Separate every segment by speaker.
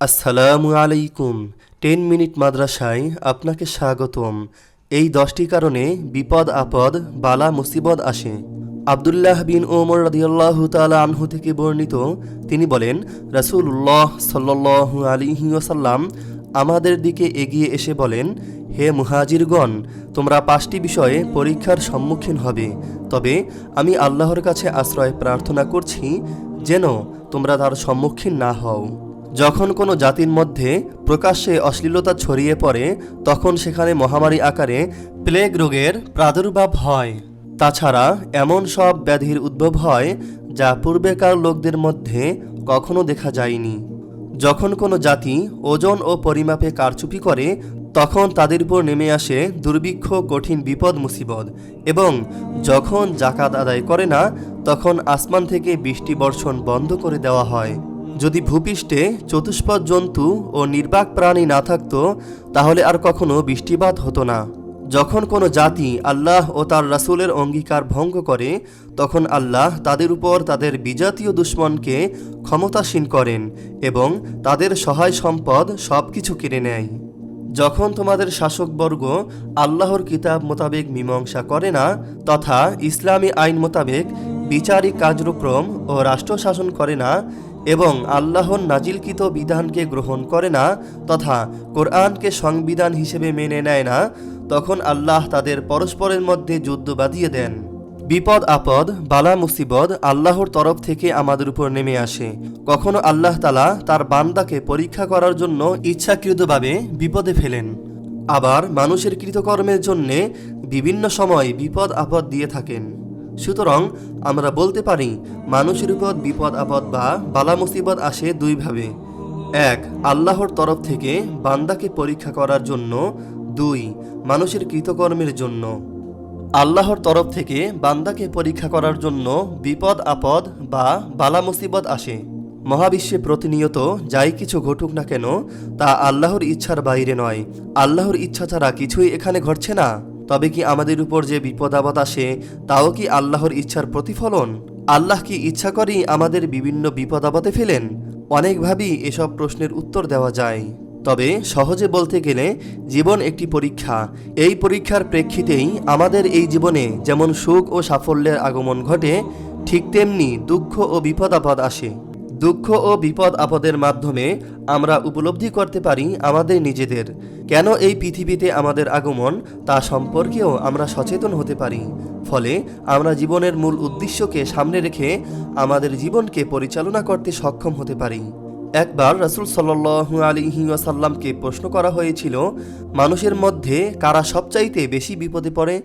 Speaker 1: আসসালামু আলাইকুম। Ten minute মাদ্রাসায় আপনাকে স্বাগতম। এই দশটি কারণে বিপদ, আপদ, বালা, মুসিবত আসে। আবদুল্লাহ বিন ওমর রাদিয়াল্লাহু তাআলা আনহু থেকে বর্ণিত, তিনি বলেন, রাসূলুল্লাহ সাল্লাল্লাহু আলাইহি ওয়াসাল্লাম আমাদের দিকে এগিয়ে এসে বলেন, হে মুহাজিরগণ, তোমরা পাঁচটি বিষয়ে পরীক্ষার সম্মুখীন হবে। তবে আমি আল্লাহর কাছে আশ্রয় প্রার্থনা করছি, যেন তোমরা তার সম্মুখীন না হও যখন কোনো জাতির মধ্যে প্রকাশ্যে অশ্লীলতা ছড়িয়ে পড়ে, তখন সেখানে মহামারী আকারে প্লেগ রোগের প্রাদুর্ভাব হয়। তাছাড়া এমন সব ব্যাধির উদ্ভব হয় যা পূর্বেকার লোকদের মধ্যে কখনো দেখা যায়নি। যখন কোনো জাতি ওজন ও পরিমাপে কারচুপি করে, তখন তাদের উপর নেমে আসে দুর্ভিক্ষ, কঠিন বিপদ, মুসিবত এবং যখন জাকাত আদায় করে না, তখন আসমান থেকে বৃষ্টি বর্ষণ বন্ধ করে দেওয়া হয়। যদি ভূপৃষ্ঠে চতুষ্পদ জন্তু ও নির্বাক প্রাণী না থাকতো, তাহলে আর কখনো বৃষ্টিপাত হতো না। যখন কোনো জাতি আল্লাহ ও তার রাসূলের অঙ্গীকার ভঙ্গ করে, তখন আল্লাহ তাদের উপর তাদের বিজাতীয় দুশ্মনকে ক্ষমতাসীন করেন এবং তাদের সহায় সম্পদ সব কিছু কেড়ে নেয়। যখন তোমাদের শাসকবর্গ আল্লাহর কিতাব মোতাবেক মীমাংসা করে না, তথা ইসলামী আইন মোতাবেক বিচারিক কার্যক্রম ও রাষ্ট্র শাসন করে না এবং আল্লাহর নাজিলকৃত বিধানকে গ্রহণ করে না তথা কোরআনকে সংবিধান হিসেবে মেনে নেয় না, তখন আল্লাহ তাদের পরস্পরের মধ্যে যুদ্ধ বাঁধিয়ে দেন। বিপদ, আপদ, বালা, মুসিবত আল্লাহর তরফ থেকে আমাদের উপর নেমে আসে। কখনো আল্লাহ তালা তার বান্দাকে পরীক্ষা করার জন্য ইচ্ছাকৃতভাবে বিপদে ফেলেন। আবার মানুষের কৃতকর্মের জন্যে বিভিন্ন সময় বিপদ, আপদ দিয়ে থাকেন। সুতরাং আমরা বলতে পারি, মানুষের উপর বিপদ, আপদ বা বালা মুসিবত আসে দুইভাবে। এক, আল্লাহর তরফ থেকে বান্দাকে পরীক্ষা করার জন্য। দুই, মানুষের কৃতকর্মের জন্য। আল্লাহর তরফ থেকে বান্দাকে পরীক্ষা করার জন্য বিপদ, আপদ বা বালা মুসিবত আসে। মহাবিশ্বে প্রতিনিয়ত যাই কিছু ঘটুক না কেন, তা আল্লাহর ইচ্ছার বাইরে নয়। আল্লাহর ইচ্ছা ছাড়া কিছুই এখানে ঘটছে না। তবে কি আমাদের উপর যে বিপদ আপদ আসে, তাও কি আল্লাহর ইচ্ছার প্রতিফলন? আল্লাহ কি ইচ্ছা করেই আমাদের বিভিন্ন বিপদ আপদে ফেলেন অনেকভাবেই এসব প্রশ্নের উত্তর দেওয়া যায়। তবে সহজে বলতে গেলে, জীবন একটি পরীক্ষা। এই পরীক্ষার প্রেক্ষিতেই আমাদের এই জীবনে যেমন সুখ ও সাফল্যের আগমন ঘটে, ঠিক তেমনি দুঃখ ও বিপদ আপদ আসে। দুঃখ ও বিপদ আপদের মাধ্যমে আমরা উপলব্ধি করতে পারি আমাদের নিজেদের। কেন এই পৃথিবীতে আমাদের আগমন তা সম্পর্কেও আমরা সচেতন হতে পারি। ফলে আমরা জীবনের মূল উদ্দেশ্যকে সামনে রেখে আমাদের জীবনকে পরিচালনা করতে সক্ষম হতে পারি। একবার রাসুল সাল্লু আলিহি ওয়াসাল্লামকে প্রশ্ন করা হয়েছিল, মানুষের মধ্যে কারা সবচাইতে বেশি বিপদে পড়ে?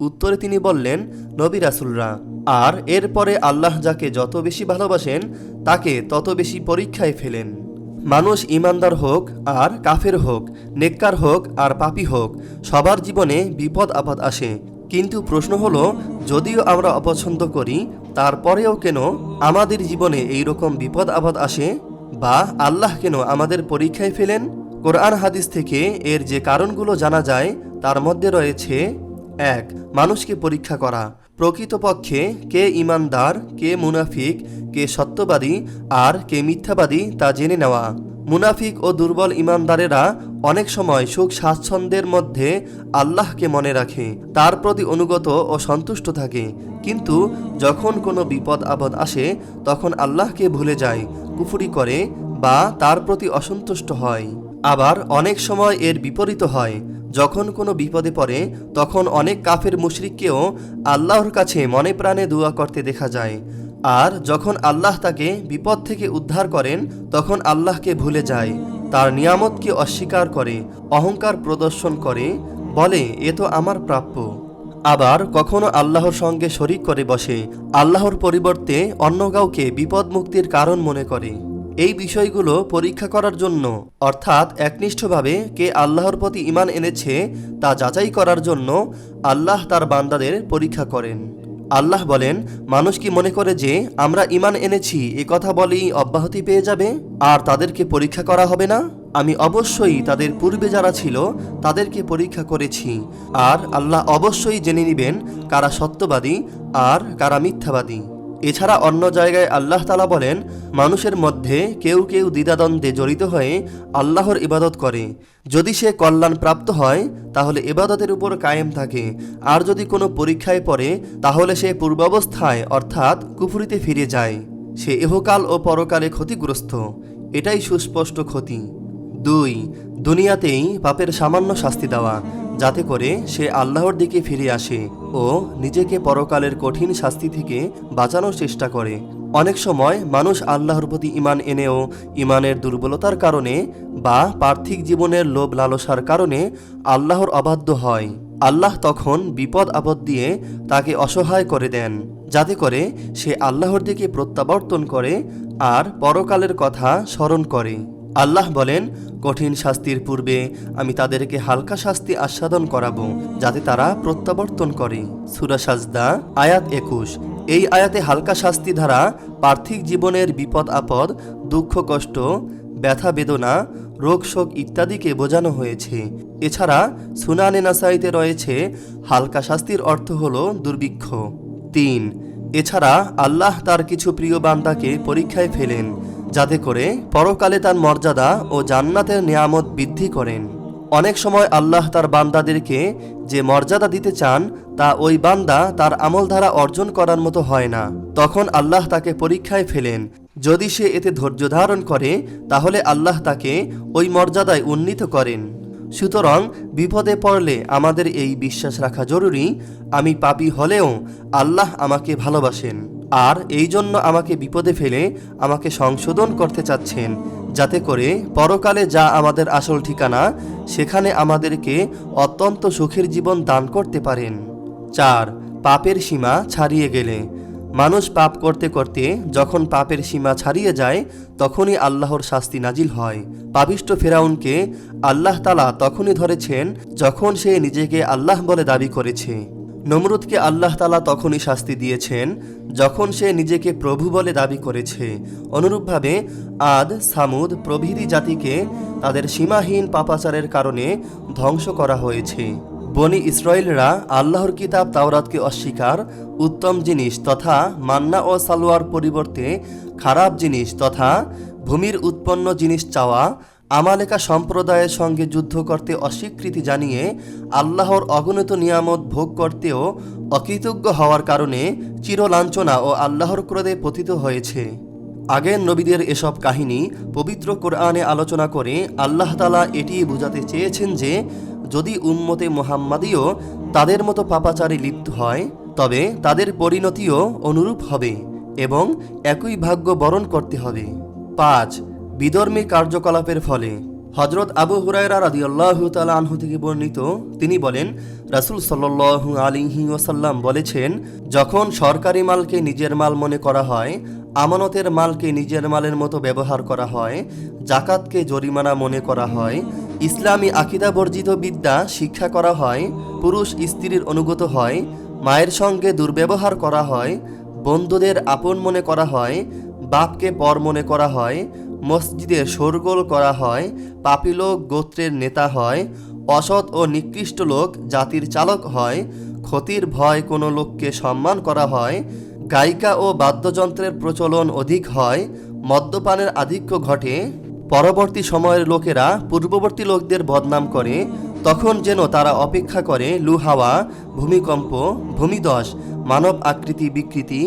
Speaker 1: উত্তরে তিনি বললেন, নবী রাসুলরা, আর এরপরে আল্লাহ যাকে যত বেশি ভালোবাসেন, তাকে তত বেশি পরীক্ষায় ফেলেন। মানুষ ইমানদার হোক, আর কাফের হোক, নেককার হোক, আর পাপি হোক, সবার জীবনে বিপদ আপদ আসে। কিন্তু প্রশ্ন হলো, যদিও আমরা অপছন্দ করি, তারপরেও কেন আমাদের জীবনে এই রকম বিপদ আপদ আসে? বা আল্লাহ কেন আমাদের পরীক্ষায় ফেলেন? কোরআন হাদিস থেকে এর যে কারণগুলো জানা যায়, তার মধ্যে রয়েছে এক, মানুষকে পরীক্ষা করা। প্রকৃতপক্ষে, কে ইমানদার, কে মুনাফিক, কে সত্যবাদী, আর কে মিথ্যাবাদী তা জেনে নেওয়া। মুনাফিক ও দুর্বল ইমানদারেরা অনেক সময় সুখ স্বাচ্ছন্দ্যের মধ্যে আল্লাহকে মনে রাখে, তার প্রতি অনুগত ও সন্তুষ্ট থাকে। কিন্তু যখন কোনো বিপদ আপদ আসে, তখন আল্লাহকে ভুলে যায়, কুফুরি করে বা তার প্রতি অসন্তুষ্ট হয়। আবার অনেক সময় এর বিপরীত হয় যখন কোনো বিপদে পড়ে, তখন অনেক কাফের মুশরিককেও আল্লাহর কাছে মনে প্রাণে দোয়া করতে দেখা যায়। আর যখন আল্লাহ তাকে বিপদ থেকে উদ্ধার করেন, তখন আল্লাহকে ভুলে যায়, তার নিয়ামতকে অস্বীকার করে, অহংকার প্রদর্শন করে, বলে, এ তো আমার প্রাপ্য। আবার কখনো আল্লাহর সঙ্গে শরিক করে বসে, আল্লাহর পরিবর্তে অন্য কাউকে বিপদ মুক্তির কারণ মনে করে। এই বিষয়গুলো পরীক্ষা করার জন্য। অর্থাৎ একনিষ্ঠভাবে কে আল্লাহর প্রতি ইমান এনেছে, তা যাচাই করার জন্য আল্লাহ তার বান্দাদের পরীক্ষা করেন। আল্লাহ বলেন, মানুষ কি মনে করে যে আমরা ইমান এনেছি, এ কথা বলেই অব্যাহতি পেয়ে যাবে? আর তাদেরকে পরীক্ষা করা হবে না? আমি অবশ্যই তাদের পূর্বে যারা ছিল, তাদেরকে পরীক্ষা করেছি। আর আল্লাহ অবশ্যই জেনে নেবেন কারা সত্যবাদী আর কারা মিথ্যাবাদী। এছাড়া অন্য জায়গায় আল্লাহ তালা বলেন, মানুষের মধ্যে কেউ কেউ দ্বিধাদ্বন্দ্বে জড়িত হয়ে আল্লাহর ইবাদত করে। যদি সে কল্যাণ প্রাপ্ত হয়, তাহলে ইবাদতের উপর কায়েম থাকে। আর যদি কোনো পরীক্ষায় পড়ে, তাহলে সে পূর্বাবস্থায়, অর্থাৎ কুফুরিতে ফিরে যায়। সে এহকাল ও পরকালে ক্ষতিগ্রস্ত। এটাই সুস্পষ্ট ক্ষতি। দুই, দুনিয়াতেই পাপের সামান্য শাস্তি দেওয়া। যাতে করে সে আল্লাহর দিকে ফিরে আসে ও নিজেকে পরকালের কঠিন শাস্তি থেকে বাঁচানোর চেষ্টা করে। অনেক সময় মানুষ আল্লাহর প্রতি ইমান এনেও ইমানের দুর্বলতার কারণে বা পার্থিক জীবনের লোভ লালসার কারণে আল্লাহর অবাধ্য হয়। আল্লাহ তখন বিপদ আপদ দিয়ে তাকে অসহায় করে দেন, যাতে করে সে আল্লাহর দিকে প্রত্যাবর্তন করে আর পরকালের কথা স্মরণ করে। আল্লাহ বলেন, কঠিন শাস্তির পূর্বে আমি তাদেরকে হালকা শাস্তি আস্বাদন করাবো, যাতে তারা প্রত্যাবর্তন করে। সুরা সাজদা, আয়াত একুশ। এই আয়াতে হালকা শাস্তি দ্বারা পার্থিক জীবনের বিপদ আপদ, দুঃখ কষ্ট, ব্যথা বেদনা, রোগ শোক ইত্যাদিকে বোঝানো হয়েছে। এছাড়া সুনানে নাসাইতে রয়েছে, হালকা শাস্তির অর্থ হল দুর্ভিক্ষ। তিন। এছাড়া আল্লাহ তার কিছু প্রিয় বান্দাকে পরীক্ষায় ফেলেন। যাতে করে পরকালে তার মর্যাদা ও জান্নাতের নিয়ামত বৃদ্ধি করেন। অনেক সময় আল্লাহ তার বান্দাদেরকে যে মর্যাদা দিতে চান, তা ওই বান্দা তার আমল দ্বারা অর্জন করার মতো হয় না। তখন আল্লাহ তাকে পরীক্ষায় ফেলেন। যদি সে এতে ধৈর্য ধারণ করে, তাহলে আল্লাহ তাকে ওই মর্যাদায় উন্নীত করেন। সুতরাং বিপদে পড়লে আমাদের এই বিশ্বাস রাখা জরুরি। আমি পাপী হলেও আল্লাহ আমাকে ভালোবাসেন। আর এই জন্য আমাকে বিপদে ফেলে আমাকে সংশোধন করতে চাচ্ছেন, যাতে করে পরকালে যা আমাদের আসল ঠিকানা, সেখানে আমাদেরকে অত্যন্ত সুখের জীবন দান করতে পারেন। চার, পাপের সীমা ছাড়িয়ে গেলে। মানুষ পাপ করতে করতে যখন পাপের সীমা ছাড়িয়ে যায়, তখনই আল্লাহর শাস্তি নাজিল হয়। পাপিষ্ট ফেরাউনকে আল্লাহ তালা তখনই ধরেছেন, যখন সে নিজেকে আল্লাহ বলে দাবি করেছে। নমরুদকে আল্লাহ তালা তখনই শাস্তি দিয়েছেন, যখন সে নিজেকে প্রভু বলে দাবি করেছে। অনুরূপভাবে আদ, সামুদ প্রভৃতি জাতিকে তাদের সীমাহীন পাপাচারের কারণে ধ্বংস করা হয়েছে। বনি ইসরায়েলরা আল্লাহর কিতাব তাওরাতকে অস্বীকার, উত্তম জিনিস তথা মান্না ও সালোয়ার পরিবর্তে খারাপ জিনিস তথা ভূমির উৎপন্ন জিনিস চাওয়া আমালেকা সম্প্রদায়ের সঙ্গে যুদ্ধ করতে অস্বীকৃতি জানিয়ে আল্লাহর অগণিত নিয়ামত ভোগ করতেও অকৃতজ্ঞ হওয়ার কারণে চিরলাঞ্ছনা ও আল্লাহর ক্রোধে পতিত হয়েছে। আগের নবীদের এসব কাহিনী পবিত্র কোরআনে আলোচনা করে আল্লাহ তালা এটি বোঝাতে চেয়েছেন যে, যদি উম্মতে মোহাম্মাদিও তাদের মতো পাপাচারে লিপ্ত হয়, তবে তাদের পরিণতিও অনুরূপ হবে এবং একই ভাগ্য বরণ করতে হবে। পাঁচ বিধর্মী কার্যকলাপের ফলে হজরত আবু হুরায়রা রাদিয়াল্লাহু তাআলা আনহু থেকে বর্ণিত, তিনি বলেন, রাসূল সাল্লাল্লাহু আলাইহি ওয়াসাল্লাম বলেছেন, যখন সরকারি মালকে নিজের মাল মনে করা হয়, আমানতের মালকে নিজের মালের মতো ব্যবহার করা হয় জাকাতকে জরিমানা মনে করা হয়, ইসলামী আকিদা বর্জিত বিদ্যা শিক্ষা করা হয়, পুরুষ স্ত্রীর অনুগত হয়, মায়ের সঙ্গে দুর্ব্যবহার করা হয়, বন্ধুদের আপন মনে করা হয়, বাপকে পর মনে করা হয় মসজিদে শোরগোল করা হয়, পাপী লোক গোত্রের নেতা হয়, অসৎ ও নিকৃষ্ট লোক জাতির চালক হয়, ক্ষতির ভয় কোনো লোককে সম্মান করা হয়, গায়িকা ও বাদ্যযন্ত্রের প্রচলন অধিক হয়, মদ্যপানের আধিক্য ঘটে। পরবর্তী সময়ের লোকেরা পূর্ববর্তী লোকদের বদনাম করে, তখন যেন তারা অপেক্ষা করে লুহাওয়া, ভূমিকম্প ভূমিদশ মানব আকৃতি বিকৃতি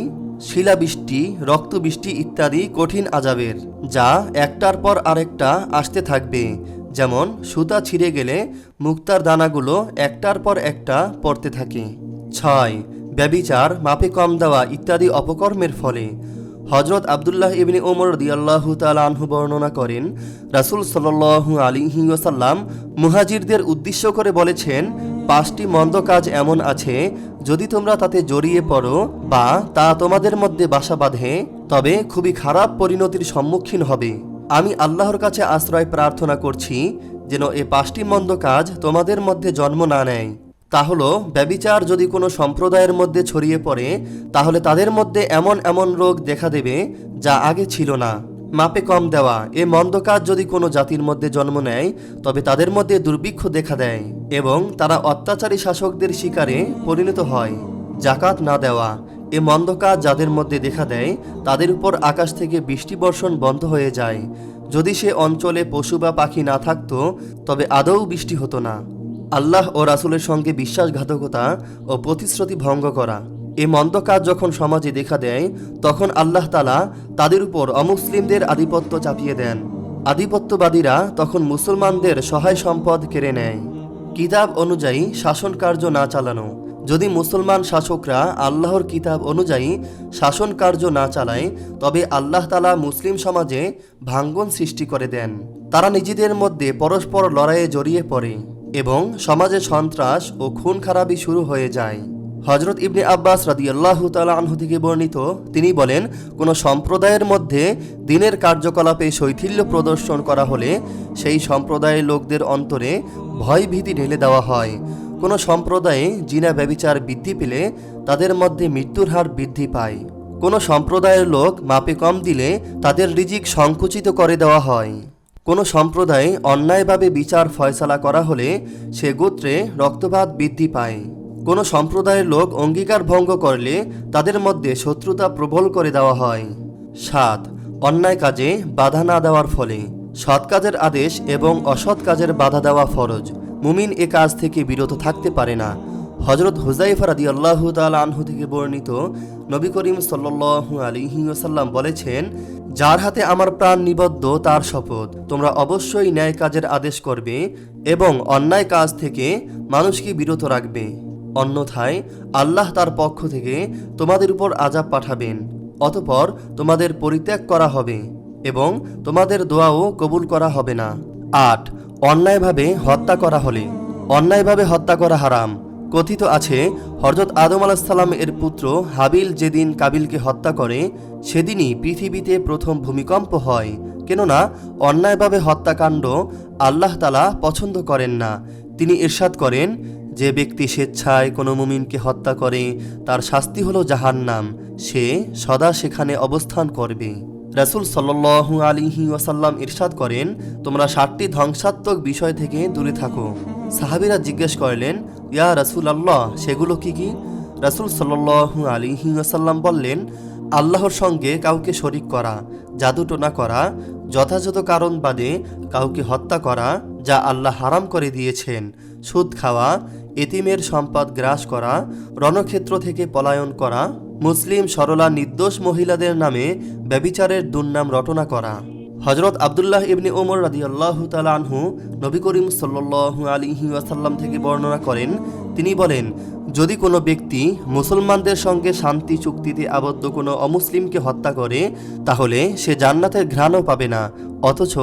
Speaker 1: শিলাবৃষ্টি, রক্তবৃষ্টি ইত্যাদি কঠিন আজাবের, যা একটার পর আরেকটা আসতে থাকবে। যেমন, সুতা ছিঁড়ে গেলে মুক্তার দানাগুলো একটার পর একটা পড়তে থাকে। ছয় ব্যবিচার মাপে কম দেওয়া ইত্যাদি অপকর্মের ফলে। হজরত আবদুল্লাহ ইবনে ওমর দিয়াল্লাহু আনহু বর্ণনা করেন, রাসূল আলাইহি ওয়াসাল্লাম মুহাজিরদের উদ্দেশ্য করে বলেছেন পাঁচটি মন্দ কাজ এমন আছে, যদি তোমরা তাতে জড়িয়ে পড়ো বা তা তোমাদের মধ্যে বাসা বাঁধে, তবে খুবই খারাপ পরিণতির সম্মুখীন হবে। আমি আল্লাহর কাছে আশ্রয় প্রার্থনা করছি, যেন এ পাঁচটি মন্দ কাজ তোমাদের মধ্যে জন্ম না নেয়। তা হলো, ব্যবিচার যদি কোনো সম্প্রদায়ের মধ্যে ছড়িয়ে পড়ে, তাহলে তাদের মধ্যে এমন এমন রোগ দেখা দেবে, যা আগে ছিল না। মাপে কম দেওয়া। এ মন্দ কাজ যদি কোনো জাতির মধ্যে জন্ম নেয়, তবে তাদের মধ্যে দুর্ভিক্ষ দেখা দেয় এবং তারা অত্যাচারী শাসকদের শিকারে পরিণত হয় জাকাত না দেওয়া। এ মন্দ কাজ যাদের মধ্যে দেখা দেয়, তাদের উপর আকাশ থেকে বৃষ্টি বর্ষণ বন্ধ হয়ে যায়। যদি সে অঞ্চলে পশু বা পাখি না থাকতো, তবে আদৌ বৃষ্টি হতো না। আল্লাহ ও রাসুলের সঙ্গে বিশ্বাসঘাতকতা ও প্রতিশ্রুতি ভঙ্গ করা। এ মন্দ কাজ যখন সমাজে দেখা দেয়, তখন আল্লাহ তালা তাদের উপর অমুসলিমদের আধিপত্য চাপিয়ে দেন। আধিপত্যবাদীরা তখন মুসলমানদের সহায় সম্পদ কেড়ে নেয়। কিতাব অনুযায়ী শাসন কার্য না চালানো। যদি মুসলমান শাসকরা আল্লাহর কিতাব অনুযায়ী শাসন কার্য না চালায়, তবে আল্লাহ তালা মুসলিম সমাজে ভাঙ্গন সৃষ্টি করে দেন। তারা নিজেদের মধ্যে পরস্পর লড়াইয়ে জড়িয়ে পড়ে এবং সমাজে সন্ত্রাস ও খুন খারাপি শুরু হয়ে যায়। হজরত ইবনে আব্বাস রাদি আল্লাহ আনহু থেকে বর্ণিত, তিনি বলেন, কোনো সম্প্রদায়ের মধ্যে দিনের কার্যকলাপে শৈথিল্য প্রদর্শন করা হলে সেই সম্প্রদায়ের লোকদের অন্তরে ভয় ভীতি ঢেলে দেওয়া হয়। কোনো সম্প্রদায়ে জিনা ব্যবিচার বৃদ্ধি পেলে তাদের মধ্যে মৃত্যুর হার বৃদ্ধি পায়। কোনো সম্প্রদায়ের লোক মাপে কম দিলে তাদের রিজিক সংকুচিত করে দেওয়া হয়। কোনো সম্প্রদায়ে অন্যায়ভাবে বিচার ফয়সালা করা হলে সে গোত্রে রক্তপাত বৃদ্ধি পায়। কোনো সম্প্রদায়ের লোক অঙ্গীকার ভঙ্গ করলে তাদের মধ্যে শত্রুতা প্রবল করে দেওয়া হয়। সাত, অন্যায় কাজে বাধা না দেওয়ার ফলে। সৎ কাজের আদেশ এবং অসৎ কাজের বাধা দেওয়া ফরজ। মুমিন এ কাজ থেকে বিরত থাকতে পারে না। হজরত হুজাইফা রাদি আল্লাহ আনহু থেকে বর্ণিত নবী করিম সাল্লু আলিহি ওসাল্লাম বলেছেন, যার হাতে আমার প্রাণ নিবদ্ধ, তার শপথ। তোমরা অবশ্যই ন্যায় কাজের আদেশ করবে এবং অন্যায় কাজ থেকে মানুষকে বিরত রাখবে। অন্যথায় আল্লাহ তার পক্ষ থেকে তোমাদের উপর আজাব পাঠাবেন, অতপর তোমাদের পরিত্যাগ করা হবে এবং তোমাদের দোয়াও কবুল করা হবে না। আট, অন্যায়ভাবে হত্যা করা হলে, অন্যায়ভাবে হত্যা করা হারাম। কথিত আছে হরজত আদম আলাহিসাল্লাম এর পুত্র হাবিল যেদিন কাবিলকে হত্যা করে, সেদিনই পৃথিবীতে প্রথম ভূমিকম্প হয়। কেননা, অন্যায়ভাবে হত্যাকাণ্ড আল্লাহ তালা পছন্দ করেন না। তিনি ইরশাদ করেন যে ব্যক্তি স্বেচ্ছায় কোনো মুমিনকে হত্যা করে, তার শাস্তি হলো জাহান নাম সে সদা সেখানে অবস্থান করবে। রাসুল সাল্লু আলিহি ওয়াসাল্লাম ইরশাদ করেন, তোমরা ষাটটি ধ্বংসাত্মক বিষয় থেকে দূরে থাকো। সাহাবিরা জিজ্ঞেস করলেন, ইয়া রাসুল আল্লাহ সেগুলো কি কি? রাসুল সাল্লু আলিহি ওয়াসাল্লাম বললেন, আল্লাহর সঙ্গে কাউকে শরিক করা, জাদুটোনা করা, যথাযথ কারণ বাদে কাউকে হত্যা করা, যা আল্লাহ হারাম করে দিয়েছেন। সুদ খাওয়া এতিমের সম্পদ গ্রাস করা, রণক্ষেত্র থেকে পলায়ন করা, মুসলিম সরলা নির্দোষ মহিলাদের নামে ব্যবিচারের দুর্নাম রটনা করা। হজরত আবদুল্লাহ ইবনে ওমর রাদি আল্লাহ আনহু নবী করিম সাল্লু আলিহি ওয়াসাল্লাম থেকে বর্ণনা করেন। তিনি বলেন, যদি কোনো ব্যক্তি মুসলমানদের সঙ্গে শান্তি চুক্তিতে আবদ্ধ কোনো অমুসলিমকে হত্যা করে, তাহলে সে জান্নাতের ঘ্রাণও পাবে না, অথচ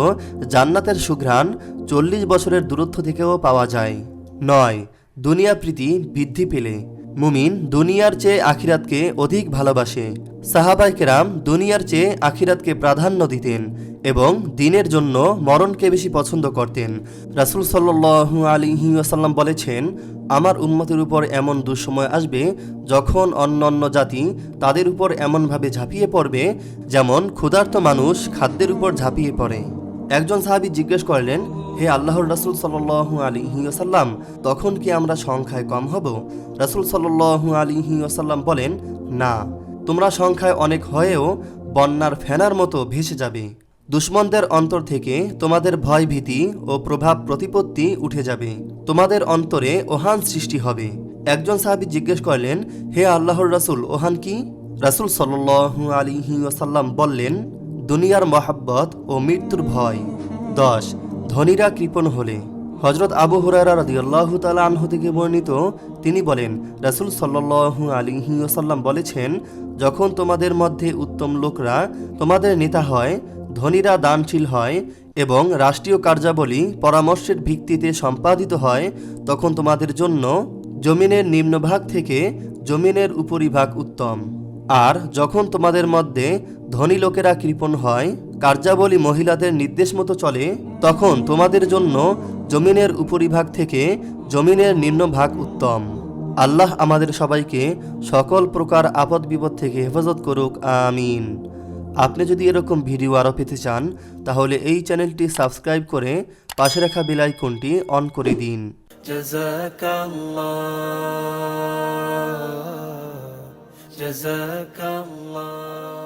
Speaker 1: জান্নাতের সুঘ্রাণ চল্লিশ বছরের দূরত্ব থেকেও পাওয়া যায়। নয় দুনিয়া প্রীতি বৃদ্ধি পেলে। মুমিন দুনিয়ার চেয়ে আখিরাতকে অধিক ভালোবাসে। সাহাবাই কেরাম দুনিয়ার চেয়ে আখিরাতকে প্রাধান্য দিতেন এবং দিনের জন্য মরণকে বেশি পছন্দ করতেন। রাসুল সাল্লু আলিহি আসাল্লাম বলেছেন, আমার উন্মতের উপর এমন দুঃসময় আসবে যখন অন্য অন্য জাতি তাদের উপর এমনভাবে ঝাঁপিয়ে পড়বে, যেমন ক্ষুধার্ত মানুষ খাদ্যের উপর ঝাঁপিয়ে পড়ে। একজন সাহাবি জিজ্ঞেস করলেন হে আল্লাহর রাসুল সাল্লু আলী ওসাল্লাম তখন কি আমরা সংখ্যায় কম হব? রাসুল সাল্লু আলী ওসাল্লাম বলেন, না, তোমরা সংখ্যায় অনেক হয়েও বন্যার ফেনার মতো ভেসে যাবে। দুশ্মনদের অন্তর থেকে তোমাদের ভয় ভীতি ও প্রভাব প্রতিপত্তি উঠে যাবে। তোমাদের অন্তরে ওহান সৃষ্টি হবে। একজন সাহাবি জিজ্ঞেস করলেন, হে আল্লাহর রাসুল, ওহান কি? রাসুল সাল্লু আলী ওসাল্লাম বললেন, দুনিয়ার মহাব্বত ও মৃত্যুর ভয়। দশ ধনীরা কৃপণ হলে। হজরত আবু হুরারা রাদিয়াল্লাহ তালা আনহু থেকে বর্ণিত, তিনি বলেন, রাসুল সাল্লু আলিহি ওসাল্লাম বলেছেন, যখন তোমাদের মধ্যে উত্তম লোকরা তোমাদের নেতা হয়, ধনীরা দানশীল হয় এবং রাষ্ট্রীয় কার্যাবলী পরামর্শের ভিত্তিতে সম্পাদিত হয়, তখন তোমাদের জন্য জমিনের নিম্নভাগ থেকে জমিনের উপরিভাগ উত্তম। আর যখন তোমাদের মধ্যে ধনী লোকেরা কৃপণ হয় কার্যাবলী মহিলাদের নির্দেশ মতো চলে তখন তোমাদের জন্য জমিনের উপরিভাগ থেকে জমিনের নিম্নভাগ উত্তম আল্লাহ আমাদের সবাইকে সকল প্রকার আপদ বিপদ থেকে হেফাজত করুক আমিন আপনি যদি এরকম ভিডিও আরও পেতে চান তাহলে এই চ্যানেলটি সাবস্ক্রাইব করে পাশে রাখা বেলাইকনটি অন করে দিন
Speaker 2: جزاك الله جزاك الله